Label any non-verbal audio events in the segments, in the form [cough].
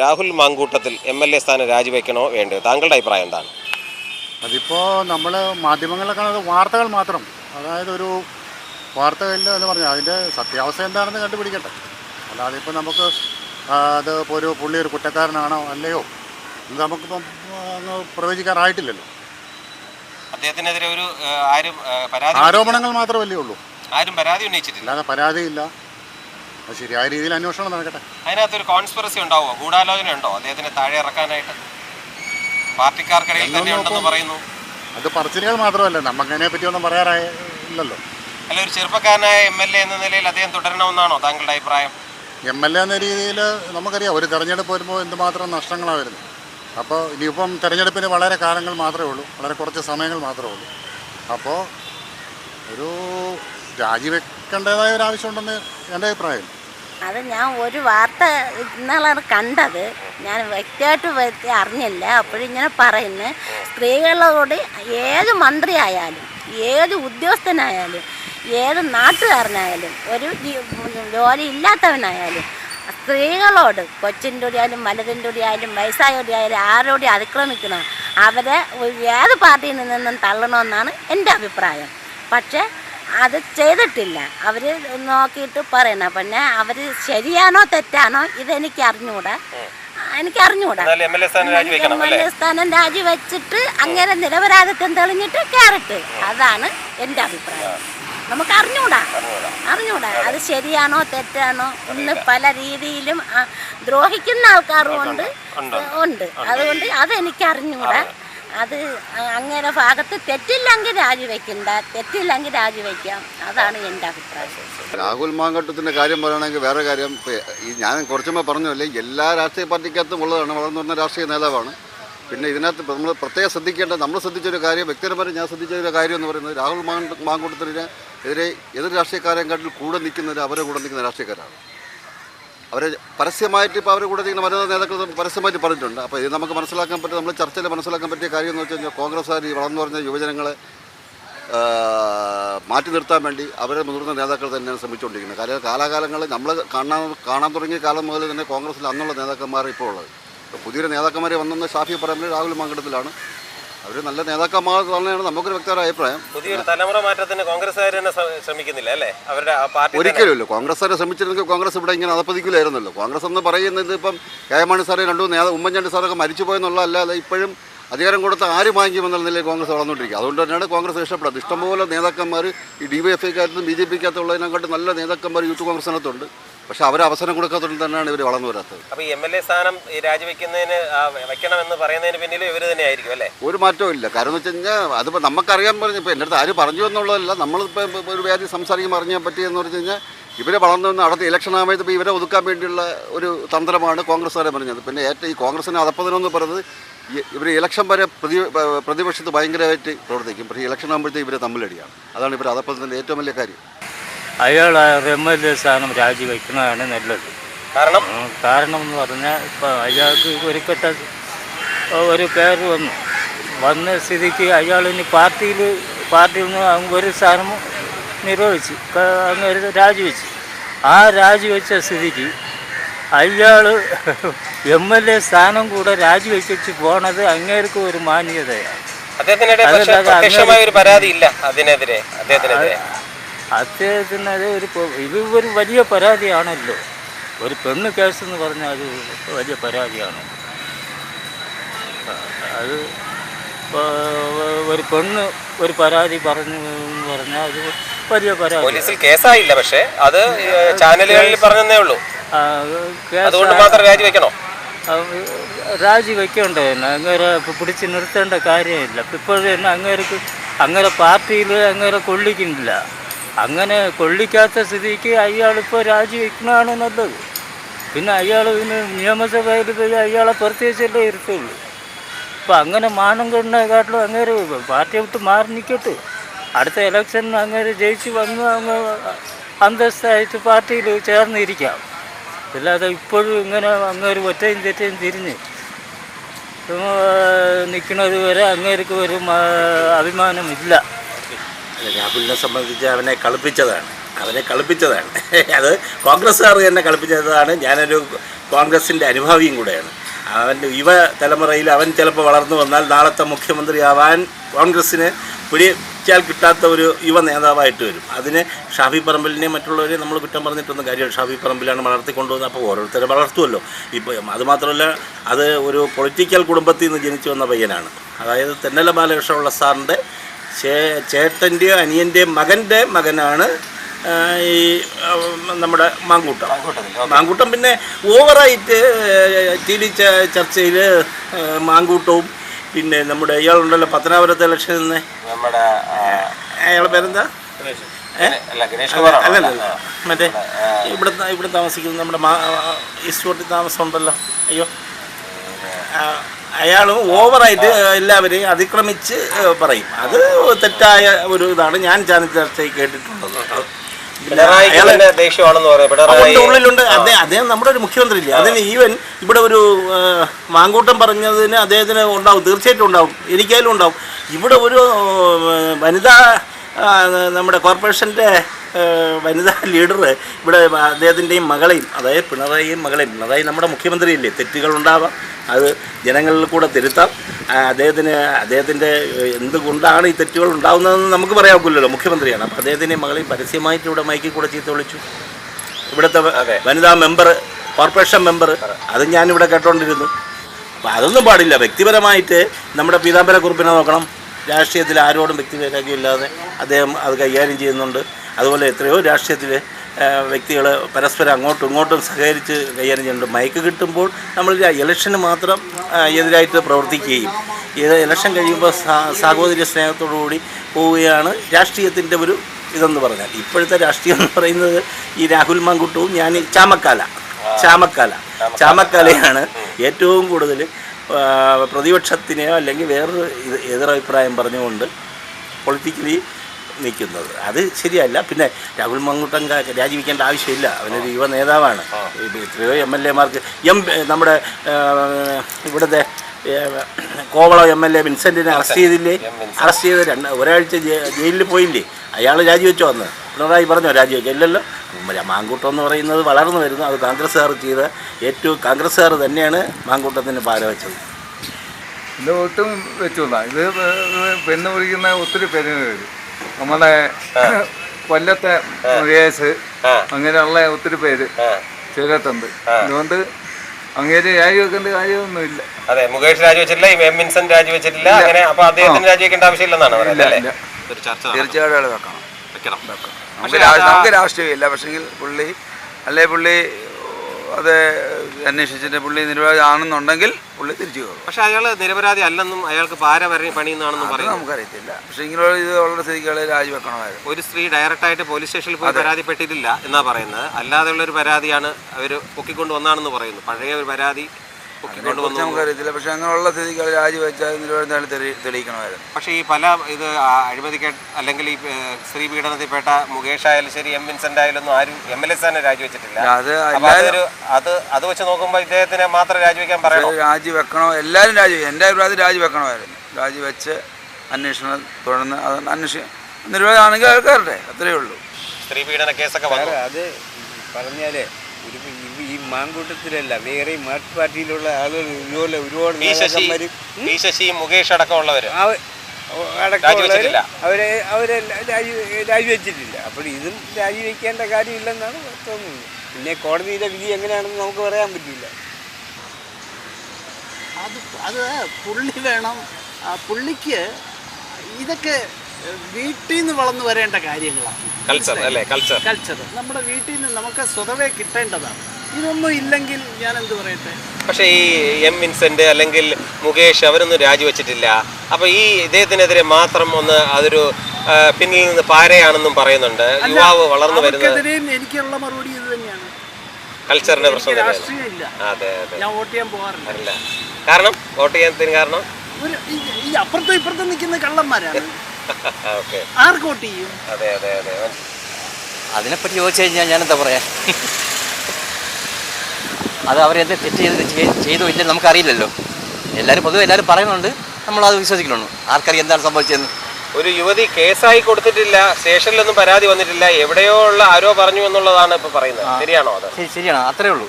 Rahul Mamkootathil M L A സ്ഥാനം രാജിവെക്കണോ വേണ്ടത്? താങ്കളുടെ അഭിപ്രായം എന്താണ്? അതിപ്പോൾ നമ്മൾ മാധ്യമങ്ങളിലൊക്കെ കാണുന്നത് വാർത്തകൾ മാത്രം. അതായത് ഒരു വാർത്തകളിൽ എന്ന് പറഞ്ഞാൽ അതിന്റെ സത്യാവസ്ഥ എന്താണെന്ന് കണ്ടുപിടിക്കട്ടെ. അല്ലാതെ ഇപ്പോൾ നമുക്ക് അത് ഇപ്പോൾ ഒരു പുള്ളി ഒരു കുറ്റക്കാരനാണോ അല്ലയോ? ഇത് നമുക്കിപ്പം അങ്ങ് പ്രവചിക്കാറായിട്ടില്ലല്ലോ. അദ്ദേഹത്തിനെതിരെ ഒരു ആരും പരാതി ആരോപണങ്ങൾ മാത്രമല്ലേ ഉള്ളൂ. ആരും പരാതി ഉന്നയിച്ചിട്ടില്ല. അല്ലാതെ പരാതിയില്ല. അത് ശരിയായ രീതിയിൽ അന്വേഷണം നടക്കട്ടെ. അതിനകത്തൊരു കോൺസ്പിറസി ഉണ്ടാവുമോ? ഗൂഢാലോചന ഉണ്ടോ? അദ്ദേഹത്തിന് താഴെ ഇറക്കാനായിട്ട്? പാർട്ടിക്കാർക്കിടയിൽ തന്നെ ഉണ്ടെന്ന് പറയുന്നു. അത് പറച്ചിലുകൾ മാത്രമല്ല. നമുക്കതിനെ പറ്റി ഒന്നും പറയാറായില്ലല്ലോ അല്ല ഒരു ചെറുപ്പക്കാരനായ എം എൽ എ എന്ന നിലയിൽ അദ്ദേഹം തുടരണമെന്നാണോ താങ്കളുടെ അഭിപ്രായം? എം എൽ എ എന്ന രീതിയിൽ നമുക്കറിയാം. ഒരു തെരഞ്ഞെടുപ്പ് വരുമ്പോൾ എന്തുമാത്രം നഷ്ടങ്ങളാണ് വരുന്നത് അപ്പോൾ ഇനിയിപ്പം തിരഞ്ഞെടുപ്പിന് വളരെ കാലങ്ങൾ മാത്രമേ ഉള്ളൂ. വളരെ കുറച്ച് സമയങ്ങൾ മാത്രമേ ഉള്ളൂ. അപ്പോൾ ഒരു രാജിവെക്കേണ്ടതായ ഒരു ആവശ്യമുണ്ടെന്ന് എന്റെ അഭിപ്രായം. അത് ഞാൻ ഒരു വാർത്ത ഇന്നാളാണ് കണ്ടത്. ഞാൻ വ്യക്തിയായിട്ട് വ്യക്തി അറിഞ്ഞില്ല. അപ്പോഴിങ്ങനെ പറയുന്നു. സ്ത്രീകളോട് ഏത് മന്ത്രിയായാലും ഏത് ഉദ്യോഗസ്ഥനായാലും ഏത് നാട്ടുകാരനായാലും ഒരു ജോലി ഇല്ലാത്തവനായാലും സ്ത്രീകളോട് കൊച്ചിന്റെ ആയാലും വലുതിന്റെ ആയാലും വയസ്സായവരുടെ ആയാലും ആരോടെ അതിക്രമിക്കണം. അവരെ ഏത് പാർട്ടിയിൽ നിന്നും തള്ളണമെന്നാണ് എന്റെ അഭിപ്രായം. പക്ഷേ അത് ചെയ്തിട്ടില്ല. അവർ നോക്കിയിട്ട് പറയണം പിന്നെ അവർ ശരിയാണോ തെറ്റാണോ ഇതെനിക്ക് അറിഞ്ഞുകൂടാ എനിക്ക് അറിഞ്ഞുകൂടാ എം എൽ എ സ്ഥാനം രാജിവെച്ചിട്ട് അങ്ങനെ നിരപരാധിത്വം തെളിഞ്ഞിട്ട് കയറട്ട് അതാണ് എന്റെ അഭിപ്രായം. നമുക്ക് അറിഞ്ഞൂടാ. അറിഞ്ഞൂടാ. അത്. ശരിയാണോ തെറ്റാണോ ഇന്ന് പല രീതിയിലും ദ്രോഹിക്കുന്ന ആൾക്കാരും ഉണ്ട് ഉണ്ട്. അതുകൊണ്ട് അതെനിക്ക് അറിഞ്ഞൂടാ അത് അങ്ങനെ ഭാഗത്ത് തെറ്റില്ലെങ്കിൽ രാജിവെക്കണ്ട തെറ്റില്ലെങ്കിൽ രാജിവെക്കാം. അതാണ് എന്റെ അഭിപ്രായം. രാഹുൽ മാങ്കട്ടത്തിന്റെ കാര്യം പറയുകയാണെങ്കിൽ വേറെ കാര്യം. ഈ ഞാൻ കുറച്ചുമ്പോൾ പറഞ്ഞല്ലേ എല്ലാ രാഷ്ട്രീയ പാർട്ടിക്കകത്തും ഉള്ളതാണ് വളർന്നു വരുന്ന രാഷ്ട്രീയ നേതാവാണ്. പിന്നെ ഇതിനകത്ത് നമ്മൾ പ്രത്യേകം ശ്രദ്ധിക്കേണ്ട നമ്മൾ ശ്രദ്ധിച്ചൊരു കാര്യം വ്യക്തിപരമായി ഞാൻ ശ്രദ്ധിച്ചൊരു കാര്യം എന്ന് പറയുന്നത് രാഹുൽ മാങ്ക മാങ്കൂട്ടത്തിന് എതിരെ എതിർ രാഷ്ട്രീയക്കാരെക്കാട്ടിൽ കൂടെ നിൽക്കുന്നവർ അവരെ കൂടെ നിൽക്കുന്ന രാഷ്ട്രീയക്കാരാണ്. അവരെ പരസ്യമായിട്ട് ഇപ്പോൾ അവർ കൂടെ ഇങ്ങനെ വനിതാ നേതാക്കൾ പരസ്യമായിട്ട് പറഞ്ഞിട്ടുണ്ട്. അപ്പോൾ ഇത് നമുക്ക് മനസ്സിലാക്കാൻ പറ്റും നമ്മൾ ചർച്ചയിൽ മനസ്സിലാക്കാൻ പറ്റിയ കാര്യം എന്ന് വെച്ച് കഴിഞ്ഞാൽ കോൺഗ്രസ്സുകാർ ഈ വളർന്നു പറഞ്ഞ യുവജനങ്ങളെ മാറ്റി നിർത്താൻ വേണ്ടി അവരെ മുതിർന്ന നേതാക്കൾ തന്നെയാണ് ശ്രമിച്ചുകൊണ്ടിരിക്കുന്നത്. കാര്യം കാലാകാലങ്ങളിൽ നമ്മൾ കാണാൻ കാണാൻ തുടങ്ങിയ കാലം മുതൽ തന്നെ കോൺഗ്രസ്സിൽ അന്നുള്ള നേതാക്കന്മാർ ഇപ്പോൾ ഉള്ളത് പുതിയൊരു നേതാക്കന്മാരെ വന്നെന്ന് ഷാഫി പറയുമ്പോൾ രാഹുൽ മണ്ഡലത്തിലാണ് അവർ നല്ല നേതാക്കന്മാർ തന്നെയാണ് നമുക്കൊരു വ്യക്തമായ അഭിപ്രായം. പുതിയൊരു തലമുറ മാറ്റത്തിന് കോൺഗ്രസ്സുകാർ തന്നെ ശ്ര- ശ്രമിക്കുന്നില്ല അല്ലേ? അവരുടെ പാർട്ടി ഒരിക്കലുമില്ല. കോൺഗ്രസ് വരെ ശ്രമിച്ചിരുന്നെങ്കിൽ കോൺഗ്രസ് ഇവിടെ ഇങ്ങനെ അതപ്പതിക്കില്ലായിരുന്നല്ലോ കോൺഗ്രസ് എന്ന് പറയുന്നത് ഇപ്പം കെ മാണി സാറേ രണ്ടു നേതാ ഉമ്മൻചാണ്ടി സാറൊക്കെ മരിച്ചു പോയെന്നുള്ള അല്ലാതെ ഇപ്പോഴും അധികാരം കൊടുത്ത ആര് വാങ്ങിക്കുമെന്നുള്ള നിലയിൽ കോൺഗ്രസ് വളർന്നുകൊണ്ടിരിക്കുക. അതുകൊണ്ട് തന്നെയാണ് കോൺഗ്രസ് ഇഷ്ടപ്പെടുന്നത് ഇഷ്ടംപോലെ നേതാക്കന്മാർ ഈ ഡി വൈ എഫ് ഐക്കകത്തും ബി ജെ പിക്കകത്തുള്ളതിനെക്കാട്ടും നല്ല നേതാക്കന്മാർ യൂത്ത് കോൺഗ്രസിനകത്തുണ്ട് പക്ഷേ അവർ അവസരം കൊടുക്കാത്തതുകൊണ്ട് തന്നെയാണ് ഇവർ വളർന്നു വരാത്തത്. അപ്പൊ ഈ എം എൽ എ സ്ഥാനം ഈ രാജിവെക്കുന്നതിന് ആ, വെക്കണമെന്ന് പറയുന്നതിന് പിന്നിൽ ഇവർ തന്നെ ആയിരിക്കും അല്ലേ? ഒരു മാറ്റവും ഇല്ല. കാരണം എന്ന് വെച്ച് കഴിഞ്ഞാൽ അതിപ്പോ നമുക്കറിയാൻ പറഞ്ഞു ഇപ്പോൾ എന്റെ അടുത്ത് ആര് പറഞ്ഞു എന്നുള്ളതല്ല നമ്മളിപ്പോൾ ഒരു വ്യാധി സംസാരിക്കുമ്പോൾ പറ്റി പറ്റിയെന്ന് പറഞ്ഞു കഴിഞ്ഞാൽ ഇവരെ വളർന്നു വന്ന് അടുത്ത ഇലക്ഷൻ ആകുമ്പോൾ ഇപ്പോൾ ഇവരെ ഒതുക്കാൻ വേണ്ടിയുള്ള ഒരു തന്ത്രമാണ് കോൺഗ്രസ്സുകാരെ പറഞ്ഞത്. പിന്നെ ഏറ്റവും ഈ കോൺഗ്രസിന് അതപ്പതിനെന്ന് പറയുന്നത് ഇവർ ഇലക്ഷൻ വരെ പ്രതി പ്രതിപക്ഷത്ത് ഭയങ്കരമായിട്ട് പ്രവർത്തിക്കും. പക്ഷേ ഇലക്ഷൻ ആകുമ്പോഴത്തേക്ക് ഇവരെ തമ്മിലടിയാണ്. അതാണ് ഇവർ അതപ്പതിന്റെ ഏറ്റവും വലിയ കാര്യം. അയാൾ എം എൽ എ സ്ഥാനം രാജിവെക്കുന്നതാണ് നല്ലത്. കാരണം? കാരണം എന്ന് പറഞ്ഞാൽ ഇപ്പം അയാൾക്ക് ഒരുപെട്ട ഒരു പേര് വന്നു. വന്ന സ്ഥിതിക്ക് അയാൾ ഇനി പാർട്ടിയിൽ പാർട്ടിയിൽ നിന്ന് ഒരു സ്ഥാനം നിരോധിച്ച്. അങ്ങ് ഒരു രാജിവെച്ചു. ആ രാജിവെച്ച സ്ഥിതിക്ക് അയാൾ എം എൽ എ സ്ഥാനം കൂടെ രാജിവെച്ചു പോണത് അങ്ങേർക്ക് ഒരു മാന്യതയാണ്. അദ്ദേഹത്തിനെതിരെ അതിനെതിരെ അദ്ദേഹത്തിനെതിരെ. അദ്ദേഹത്തിന് അത് ഒരു ഇത് ഒരു വലിയ പരാതിയാണല്ലോ. ഒരു പെണ്ണ് കേസ് എന്ന് പറഞ്ഞാൽ അത് വലിയ പരാതിയാണ്. അത് ഒരു പെണ്ണ് ഒരു പരാതി പറഞ്ഞു എന്ന് പറഞ്ഞാൽ അത് വലിയ പരാതി. പോലീസിൽ കേസായില്ല പക്ഷേ അത് ചാനലുകളിൽ പറഞ്ഞതേ ഉള്ളൂ. അതുകൊണ്ട് മാത്രം രാജിവെക്കണോ ആ, അങ്ങനെ പിടിച്ച് നിർത്തേണ്ട കാര്യമില്ല. ഇപ്പോഴും തന്നെ അങ്ങേർക്ക് അങ്ങനെ പാർട്ടിയിൽ അങ്ങനെ കൊള്ളിക്കുന്നില്ല. അങ്ങനെ കൊള്ളിക്കാത്ത സ്ഥിതിക്ക് അയാളിപ്പോൾ രാജിവെക്കണതാണ് നല്ലത്. പിന്നെ അയാൾ പിന്നെ നിയമസഭയിൽ പോയി അയാളെ പ്രത്യേകിച്ചല്ലേ ഇരുത്തുള്ളൂ. ഇപ്പം അങ്ങനെ മാനം കെടുന്നതിനെക്കാട്ടിലും അങ്ങേര് പാർട്ടി വിട്ട് മാറി നിൽക്കട്ടെ. അടുത്ത ഇലക്ഷനിൽ അങ്ങേര് ജയിച്ച് വന്ന് അങ്ങ് അന്തസ്ഥായിട്ട് പാർട്ടിയിൽ ചേർന്നിരിക്കാം. അല്ലാതെ ഇപ്പോഴും ഇങ്ങനെ അങ്ങേര് ഒറ്റയും തെറ്റയും തിരിഞ്ഞ് നിൽക്കുന്നത് വരെ അങ്ങേർക്ക് ഒരു അഭിമാനമില്ല. രാഹുലിനെ സംബന്ധിച്ച് അവനെ കളിപ്പിച്ചതാണ്. അവനെ കളിപ്പിച്ചതാണ്. [laughs] അത് കോൺഗ്രസ്സുകാർ തന്നെ കളിപ്പിച്ചതാണ്. ഞാനൊരു കോൺഗ്രസിന്റെ അനുഭാവിയും കൂടെയാണ്. അവന്റെ യുവ തലമുറയിൽ അവൻ ചിലപ്പോൾ വളർന്നു വന്നാൽ നാളത്തെ മുഖ്യമന്ത്രിയാവാൻ കോൺഗ്രസ്സിന് പിടിച്ചാൽ കിട്ടാത്ത ഒരു യുവ നേതാവായിട്ട് വരും. അതിന് ഷാഫി പറമ്പലിനെ മറ്റുള്ളവരെ നമ്മൾ കുറ്റം പറഞ്ഞിട്ടൊന്നും കാര്യമില്ല. ഷാഫി പറമ്പിലാണ് വളർത്തിക്കൊണ്ടുവന്നത്. അപ്പോൾ ഓരോരുത്തരെ വളർത്തുമല്ലോ. ഇപ്പോൾ അതുമാത്രമല്ല അത് ഒരു പൊളിറ്റിക്കൽ കുടുംബത്തിൽ നിന്ന് ജനിച്ചു വന്ന പയ്യനാണ്. അതായത് തെന്നല ബാലകൃഷ്ണപിള്ള സാറിന്റെ ചേ ചേട്ടന്റെയോ അനിയന്റെയോ മകന്റെ മകനാണ് ഈ നമ്മുടെ മാങ്കൂട്ടം. മാങ്കൂട്ടം പിന്നെ ഓവറായിട്ട് ടി വി ചർച്ചയിൽ മാങ്കൂട്ടവും പിന്നെ നമ്മുടെ ഇയാളുണ്ടല്ലോ പത്തനാപുരത്തെ ഇലക്ഷനിൽ നിന്ന്. നമ്മുടെ അയാളെ പേരെന്താ? അല്ല അല്ലല്ല മറ്റേ ഇവിടെ ഇവിടെ താമസിക്കുന്ന നമ്മുടെ മാ ഈസ്റ്റ് കോട്ടിൽ താമസം ഉണ്ടല്ലോ. അയ്യോ. അയാളും ഓവറായിട്ട് എല്ലാവരെയും അതിക്രമിച്ച് പറയും. അത് തെറ്റായ ഒരു ഇതാണ്. ഞാൻ ചാനൽ ചർച്ചയിൽ കേട്ടിട്ടുള്ളത്. ഉള്ളിലുണ്ട്. അദ്ദേഹം അദ്ദേഹം നമ്മുടെ ഒരു മുഖ്യമന്ത്രി ഇല്ലേ അതിന് ഈവൻ ഇവിടെ ഒരു മാങ്കൂട്ടം പറഞ്ഞതിന് അദ്ദേഹത്തിന് ഉണ്ടാവും. തീർച്ചയായിട്ടും ഉണ്ടാവും. എനിക്കായാലും ഉണ്ടാവും. ഇവിടെ ഒരു വനിതാ നമ്മുടെ കോർപ്പറേഷന്റെ വനിതാ ലീഡർ ഇവിടെ അദ്ദേഹത്തിന്റെയും മകളെയും അതായത് പിണറായിയും മകളെയും പിണറായി നമ്മുടെ മുഖ്യമന്ത്രിയില്ലേ? തെറ്റുകളുണ്ടാവാം അത് ജനങ്ങളിൽ കൂടെ തിരുത്താം. അദ്ദേഹത്തിന് അദ്ദേഹത്തിന്റെ എന്തുകൊണ്ടാണ് ഈ തെറ്റുകൾ ഉണ്ടാകുന്നതെന്ന് നമുക്ക് പറയാൻ ഒക്കില്ലല്ലോ മുഖ്യമന്ത്രിയാണ്. അപ്പോൾ അദ്ദേഹത്തിന്റെ മകളെയും പരസ്യമായിട്ട് ഇവിടെ മൈക്കിൽ കൂടെ ചീത്ത വിളിച്ചു. ഇവിടുത്തെ വനിതാ മെമ്പർ കോർപ്പറേഷൻ മെമ്പർ അത് ഞാനിവിടെ കേട്ടോണ്ടിരുന്നു. അപ്പം അതൊന്നും പാടില്ല. വ്യക്തിപരമായിട്ട് നമ്മുടെ പീതാംബരക്കുറിപ്പിനെ നോക്കണം. രാഷ്ട്രീയത്തിൽ ആരോടും വ്യക്തി വ്യക്തിവൈരാഗ്യമില്ലാതെ അദ്ദേഹം അത് കൈകാര്യം ചെയ്യുന്നുണ്ട്. അതുപോലെ എത്രയോ രാഷ്ട്രീയത്തിലെ വ്യക്തികൾ പരസ്പരം അങ്ങോട്ടും ഇങ്ങോട്ടും സഹകരിച്ച് കൈകാര്യം ചെയ്യുന്നുണ്ട്. മയക്ക് കിട്ടുമ്പോൾ നമ്മൾ ഇലക്ഷന് മാത്രം എതിരായിട്ട് പ്രവർത്തിക്കുകയും ഇത് ഇലക്ഷൻ കഴിയുമ്പോൾ സാഹോദര്യ സ്നേഹത്തോടു കൂടി പോവുകയാണ് രാഷ്ട്രീയത്തിന്റെ ഒരു ഇതെന്ന് പറഞ്ഞാൽ. ഇപ്പോഴത്തെ രാഷ്ട്രീയം എന്ന് പറയുന്നത് ഈ രാഹുൽ മാങ്കുട്ടവും ഞാൻ ചാമക്കാല. ചാമക്കാല. ചാമക്കാലയാണ് ഏറ്റവും കൂടുതൽ പ്രതിപക്ഷത്തിനെയോ അല്ലെങ്കിൽ വേറൊരു എതിരഭിപ്രായം പറഞ്ഞുകൊണ്ട് പൊളിറ്റിക്കലി നിൽക്കുന്നത്. അത് ശരിയല്ല. പിന്നെ രാഹുൽ മങ്കുട്ടൻ ക- രാജിവെക്കേണ്ട ആവശ്യമില്ല. അവനൊരു യുവ നേതാവാണ്. എത്രയോ എം എൽ എമാർക്ക് എം നമ്മുടെ ഇവിടുത്തെ കോവളം എം എൽ എ വിൻസെന്റിനെ അറസ്റ്റ് ചെയ്തില്ലേ? അറസ്റ്റ് ചെയ്ത് രണ്ട് ഒരാഴ്ച ജയിലിൽ പോയില്ലേ? അയാൾ രാജിവെച്ചു വന്ന് പിണറായി പറഞ്ഞോ രാജിവെച്ചു ഇല്ലല്ലോ. മാങ്കൂട്ടം എന്ന് പറയുന്നത് വളർന്നു വരുന്നു. അത് കോൺഗ്രസ്സുകാർ ചെയ്ത ഏറ്റവും കോൺഗ്രസ്സുകാർ തന്നെയാണ് മാങ്കൂട്ടത്തിന് പാര വെച്ചത്. ഇത് ഒട്ടും വെച്ചോളാം ഇത് പെണ്ണ് വിളിക്കുന്ന ഒത്തിരി പേര് വരും. നമ്മളെ കൊല്ലത്തെ വേസ് അങ്ങനെയുള്ള ഒത്തിരി പേര് ചേരത്തുണ്ട് അതുകൊണ്ട് അങ്ങേര് രാജിവെക്കേണ്ട കാര്യമൊന്നുമില്ല. അതെ മുകേഷ് രാജിവെച്ചിട്ടില്ല ഈ എം വിൻസെന്റ് രാജിവെച്ചിട്ടില്ല അങ്ങനെ അപ്പൊ അദ്ദേഹത്തിന് രാജിവെക്കേണ്ട ആവശ്യമില്ലെന്നാണ്. തീർച്ചയായിട്ടും വെക്കണം. വെക്കണം. നമുക്ക് രാ- നമുക്ക് രാഷ്ട്രീയമില്ല. പക്ഷെങ്കിൽ പുള്ളി അല്ലെ പുള്ളി അത് അന്വേഷിച്ചിട്ട് പുള്ളി നിരപരാധി ആണെന്നുണ്ടെങ്കിൽ പുള്ളി തിരിച്ചു കയറും. പക്ഷെ അയാൾ നിരപരാധി അല്ലെന്നും അയാൾക്ക് പാര അത് പറയുന്നു. നമുക്കറിയത്തില്ല. പക്ഷെ ഇങ്ങനെയുള്ള ഇത് ഉള്ള സ്ഥിതിക്ക് രാജിവെക്കണമായിരുന്നു. ഒരു സ്ത്രീ ഡയറക്റ്റായിട്ട് പോലീസ് സ്റ്റേഷനിൽ പോയി പരാതിപ്പെട്ടിട്ടില്ല എന്നാ പറയുന്നത്. അല്ലാതെയുള്ള ഒരു പരാതിയാണ് അവർ പൊക്കിക്കൊണ്ട് വന്നാണെന്ന് പറയുന്നു. പഴയ ഒരു പരാതി അതിനെക്കുറിച്ച് നമുക്കറിയത്തില്ല. പക്ഷെ അങ്ങനെയുള്ള സ്ഥിതിക്ക് രാജിവെച്ചാൽ തെളി തെളിയിക്കണമായിരുന്നു. പക്ഷേ ഈ പല ഇത് അഴിമതിക്ക് അല്ലെങ്കിൽ ഈ സ്ത്രീ പീഡനത്തിൽപ്പെട്ട മുകേഷ് ആയാലും ശരി എം വിൻസെന്റ് ആയാലും ഒന്നും ആരും എം എൽ എ തന്നെ രാജിവെച്ചിട്ടില്ല. അത് അതൊരു അത് അത് വെച്ച് നോക്കുമ്പോൾ ഇദ്ദേഹത്തിനെ മാത്രം രാജിവെക്കാൻ പറയുന്നത് രാജിവെക്കണോ എല്ലാവരും രാജി എന്റെ അഭിപ്രായത്തിൽ രാജിവെക്കണമായിരുന്നു രാജിവെച്ച് അന്വേഷണം തുടർന്ന് അത് അന്വേഷിക്കും നിരവധിയാണെങ്കിൽ ആൾക്കാരുടെ അത്രയേ ഉള്ളൂ. സ്ത്രീ പീഡന കേസൊക്കെ വന്നു. അത് പറഞ്ഞാലേ ഒരു മാങ്കൂട്ടത്തിലല്ല വേറെ മാർക്സ് പാർട്ടിയിലുള്ള ആളുകൾ ഇതുപോലെ ഒരുപാട് നേതാക്കന്മാര് ശശി മുകേഷ് രാജിവെച്ചിട്ടില്ല. അവരെ അവരെ രാജിവെച്ചിട്ടില്ല. അപ്പോൾ ഇതും രാജിവെക്കേണ്ട കാര്യമില്ലെന്നാണ് തോന്നുന്നത്. പിന്നെ കോടതിയിലെ വിധി എങ്ങനെയാണെന്ന് നമുക്ക് പറയാൻ പറ്റില്ല. അത് അത് പുള്ളി വേണം. പുള്ളിക്ക് ഇതൊക്കെ വീട്ടിൽ നിന്ന് വളർന്നു വരേണ്ട കാര്യങ്ങളാണ്. കൾച്ചർ അല്ലേ? കൾച്ചർ കൾച്ചർ നമ്മുടെ വീട്ടിൽ നിന്ന് നമുക്ക് സ്വതവേ കിട്ടേണ്ടതാണ്. ഇതൊന്നും ഇല്ലെങ്കിൽ ഞാൻ എന്ത് പറയട്ടെ? പക്ഷേ ഈ എം വിൻസെന്റ് അല്ലെങ്കിൽ മുകേഷ് അവരൊന്നും രാജിവെച്ചിട്ടില്ല. അപ്പൊ ഈ ഇദ്ദേഹത്തിനെതിരെ മാത്രം ഒന്ന് അതൊരു പിന്നിൽ നിന്ന് പാരയാണെന്നും പറയുന്നുണ്ട്. യുവാവ് വളർന്നു വരുന്നത് എനിക്കുള്ള മറുപടി ഇത് തന്നെയാണ്. കൾച്ചറിന്റെ പ്രശ്നം അതെ അതെ. ഞാൻ വോട്ട് ചെയ്യാൻ പോകാറില്ല. കാരണം വോട്ട് ചെയ്യാത്തതിന് കാരണം? ഈ- അപ്പുറത്തും ഇപ്പുറത്തും നിൽക്കുന്ന കള്ളന്മാരാണ്. [laughs] ഓക്കെ. ആർക്ക് വോട്ട് ചെയ്യും? അതെ അതെ അതെ. അതിനെപ്പറ്റി ചോദിച്ചു കഴിഞ്ഞാൽ ഞാൻ എന്താ പറയാ? [laughs] അത് അവരെന്ത് തെറ്റ് ചെയ്ത് ചെയ്തു ഇല്ലെന്ന് നമുക്കറിയില്ലല്ലോ. എല്ലാവരും പൊതുവെ എല്ലാവരും പറയുന്നുണ്ട്. നമ്മളത് വിശ്വസിക്കുന്നുണ്ട്. ആർക്കറിയാം എന്താണ് സംഭവിച്ചതെന്ന്. ഒരു യുവതി കേസായി കൊടുത്തിട്ടില്ല സ്റ്റേഷനിലൊന്നും പരാതി വന്നിട്ടില്ല എവിടെയോ ഉള്ള ആരോ പറഞ്ഞു എന്നുള്ളതാണ് ഇപ്പൊ പറയുന്നത്. ശരിയാണോ അത്? ശരിയാണോ ശരിയാണ്. അത്രേ ഉള്ളൂ.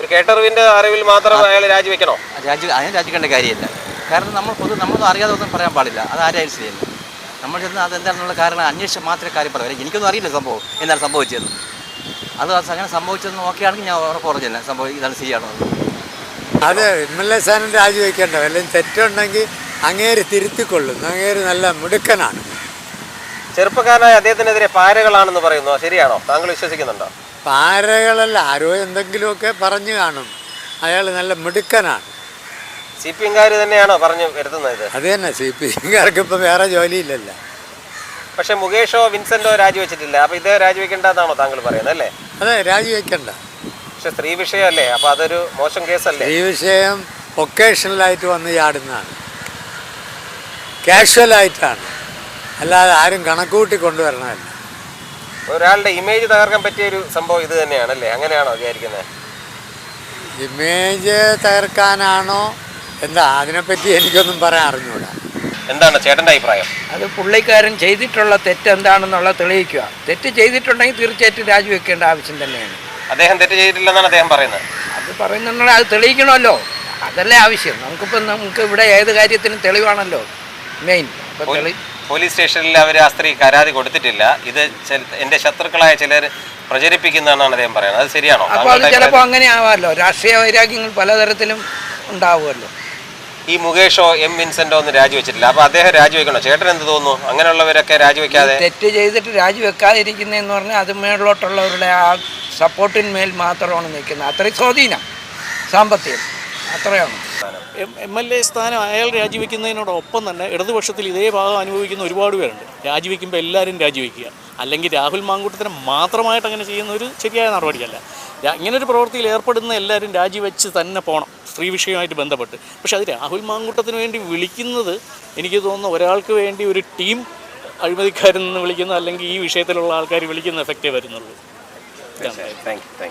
ഒരു കേട്ടറിവിന്റെ അറിവിൽ മാത്രം അയാൾ രാജിവെക്കണോ? രാജി അതിന് രാജിക്കേണ്ട കാര്യമില്ല. കാരണം നമ്മൾ പൊതു നമ്മളൊന്നും അറിയാതെ ഒന്നും പറയാൻ പാടില്ല. അത് ആരായാലും ശരിയല്ല. നമ്മൾ ചെന്ന് അതെന്താണെന്നുള്ള കാരണം അന്വേഷിച്ച് മാത്രമേ കാര്യം പറയാം എനിക്കൊന്നും അറിയില്ല സംഭവം. എന്താണ് സംഭവിച്ചതെന്ന്. അത് അങ്ങനെ സംഭവിച്ചതെന്ന് നോക്കിയാണെങ്കിൽ ഞാൻ ഉറപ്പ് പറഞ്ഞില്ല. സംഭവം ഇതാണ് ശരിയാണോ? അതെ എം എൽ എ സ്ഥാനം രാജിവെക്കേണ്ട. വല്ലതും തെറ്റുണ്ടെങ്കിൽ അങ്ങേര് തിരുത്തിക്കൊള്ളുന്നു അങ്ങേര് നല്ല മിടുക്കനാണ്. ചെറുപ്പക്കാരനായ അദ്ദേഹത്തിനെതിരെ പാരകളാണെന്ന് പറയുന്നു. ശരിയാണോ? താങ്കൾ വിശ്വസിക്കുന്നുണ്ടോ? പാരകളല്ല ആരോ എന്തെങ്കിലുമൊക്കെ പറഞ്ഞു കാണും. അയാൾ നല്ല മിടുക്കനാണ്. സി പി എംകാർ തന്നെയാണോ പറഞ്ഞു വരുത്തുന്നത്? ഇത് അത് തന്നെ. സി പി എംകാർക്ക് ഇപ്പം വേറെ ജോലിയില്ലല്ലോ. പക്ഷെ മുകേഷോ വിൻസെന്റോ രാജിവെച്ചിട്ടില്ല. അപ്പൊ ഇത് രാജിവെക്കേണ്ടതാണോ താങ്കൾ പറയുന്നത് അല്ലേ? അതെ രാജിവെക്കണ്ട. പക്ഷെ സ്ത്രീ വിഷയമല്ലേ? അപ്പൊ അതൊരു മോശം കേസല്ലേ? ഈ വിഷയം ഒക്കേഷണലായിട്ട് വന്ന് ചാടുന്നതാണ്. കാഷ്വലായിട്ടാണ്. അല്ലാതെ ആരും കണക്കൂട്ടി കൊണ്ടുവരണമല്ല ഒരാളുടെ ഇമേജ് തകർക്കാൻ പറ്റിയ ഒരു സംഭവം ഇത് തന്നെയാണല്ലേ? അങ്ങനെയാണോ വിചാരിക്കുന്നത്? ഇമേജ് തകർക്കാനാണോ? എന്താ അതിനെപ്പറ്റി എനിക്കൊന്നും പറയാൻ അറിഞ്ഞൂടാ. എന്താണ് ചേട്ടന്റെ അഭിപ്രായം? അത് പുള്ളിക്കാരൻ ചെയ്തിട്ടുള്ള തെറ്റ് എന്താണെന്നുള്ള തെളിയിക്കുക. തെറ്റ് ചെയ്തിട്ടുണ്ടെങ്കിൽ തീർച്ചയായിട്ടും രാജിവെക്കേണ്ട ആവശ്യം തന്നെയാണ്. അദ്ദേഹം തെറ്റ് ചെയ്തിട്ടില്ലെന്നാണ് അദ്ദേഹം പറയുന്നത്. അത് പറയുന്നുണ്ടെങ്കിൽ അത് തെളിയിക്കണമല്ലോ. അതല്ലേ ആവശ്യം. നമുക്കിപ്പോൾ നമുക്ക് ഇവിടെ ഏത് കാര്യത്തിനും തെളിവാണല്ലോ. മെയിൻ. അപ്പോൾ തെളി പോലീസ് സ്റ്റേഷനിൽ അവർ ആ സ്ത്രീ പരാതി കൊടുത്തിട്ടില്ല. ഇത് എന്റെ എന്റെ ശത്രുക്കളായ ചിലർ പ്രചരിപ്പിക്കുന്നതാണ് അദ്ദേഹം പറയുന്നത്. അത് ശരിയാണോ? അപ്പോൾ അത് ചിലപ്പോൾ അങ്ങനെ ആവാമല്ലോ രാഷ്ട്രീയ വൈരാഗ്യങ്ങൾ പലതരത്തിലും ഉണ്ടാവുമല്ലോ. ഈ മുകേഷോ എം വിൻസെന്റോ ഒന്നും രാജിവെച്ചിട്ടില്ല. അപ്പൊ അദ്ദേഹം രാജിവെക്കണോ? ചേട്ടൻ എന്ത് തോന്നുന്നു? അങ്ങനെയുള്ളവരൊക്കെ രാജിവെക്കാതെ? തെറ്റ് ചെയ്തിട്ട് രാജിവെക്കാതിരിക്കുന്നതെന്ന് പറഞ്ഞാൽ അത് മേളിലോട്ടുള്ളവരുടെ ആ സപ്പോർട്ടിന്മേൽ മാത്രമാണ് നിൽക്കുന്നത്. അത്രയും സ്വാധീനം സാമ്പത്തികം. അത്രയാണ്. എം എൽ എ സ്ഥാനം അയാൾ രാജിവെക്കുന്നതിനോടൊപ്പം തന്നെ ഇടതുപക്ഷത്തിൽ ഇതേ ഭാഗം അനുഭവിക്കുന്ന ഒരുപാട് പേരുണ്ട്. രാജിവെക്കുമ്പോൾ എല്ലാവരും രാജിവെക്കുക. അല്ലെങ്കിൽ രാഹുൽ മാങ്കൂട്ടത്തിന് മാത്രമായിട്ട് അങ്ങനെ ചെയ്യുന്ന ഒരു ശരിയായ നടപടിയല്ല. ഇങ്ങനൊരു പ്രവൃത്തിയിൽ ഏർപ്പെടുന്ന എല്ലാവരും രാജിവെച്ച് തന്നെ പോകണം സ്ത്രീ വിഷയമായിട്ട് ബന്ധപ്പെട്ട്. പക്ഷേ അത് രാഹുൽ മാങ്കൂട്ടത്തിന് വേണ്ടി വിളിക്കുന്നത് എനിക്ക് തോന്നുന്നു ഒരാൾക്ക് വേണ്ടി ഒരു ടീം അഴിമതിക്കാരെന്ന് വിളിക്കുന്ന അല്ലെങ്കിൽ ഈ വിഷയത്തിലുള്ള ആൾക്കാർ വിളിക്കുന്ന എഫക്റ്റേ വരുന്നുള്ളൂ. Thank you thank you